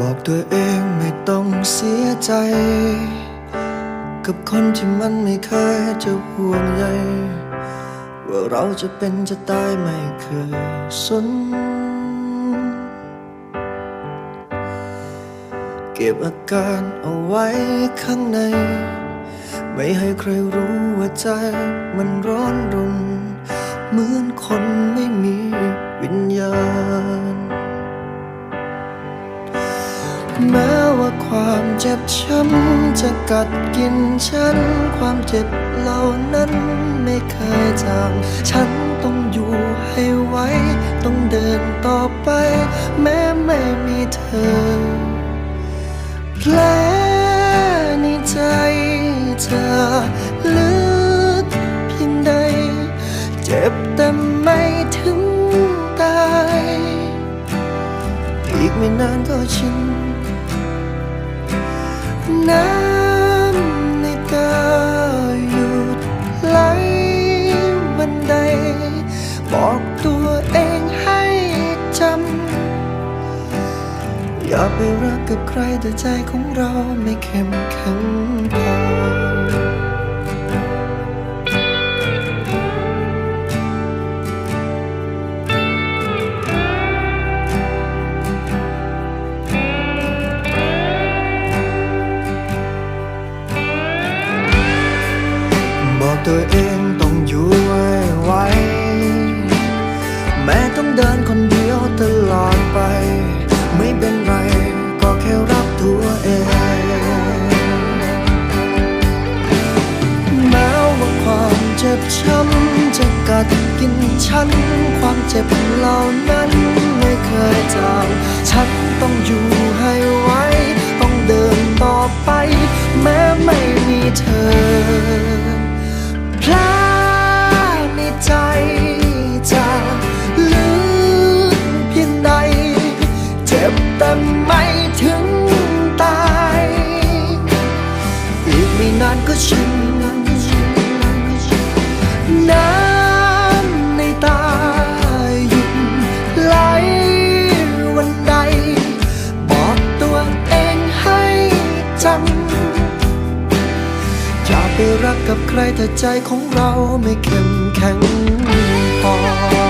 บอกตัวเองไม่ต้องเสียใจ กับคนที่มันไม่เคยจะห่วงใยว่าเราจะเป็นจะตายไม่เคยสน เก็บอาการเอาไว้ข้างใน ไม่ให้ใครรู้ว่าใจมันร้อนรุน เหมือนคนไม่มีวิญญาณ แม้ว่าความเจ็บช้ำจะกัดกินฉัน ความเจ็บเหล่านั้นไม่เคยจางฉันต้องอยู่ให้ไหวต้องเดินต่อไป แม้ไม่มีเธอแผลในใจเธอลึก น้ำในตาหยุดไหลวันใด บอกตัวเองให้จำ อย่าไปรักกับใครแต่ใจของเราไม่เข้มแข็งพอ ฉัน ความเจ็บเหล่านั้นไม่เคยจางฉันต้องอยู่ให้ไวต้องเดินต่อไป แม้ไม่มีเธอพลในใจจะลึกเพียงใด เจ็บแต่ไม่ถึง ใครแต่ใจของเราไม่เข้มแข็งพอ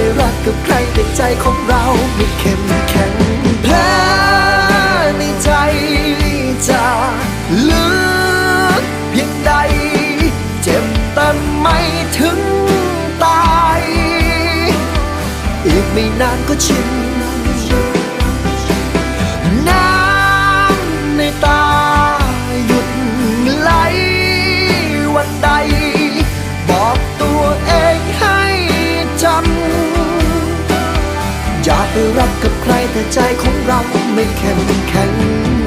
ไปรักกับใครแต่ใจของเราไม่เข้มแข็งแผลในใจจะลึกเพียงใด เจ็บแต่ไม่ถึงตาย อีกไม่นานก็ชิน กับใครแต่ใจของเราไม่เข้มแข็ง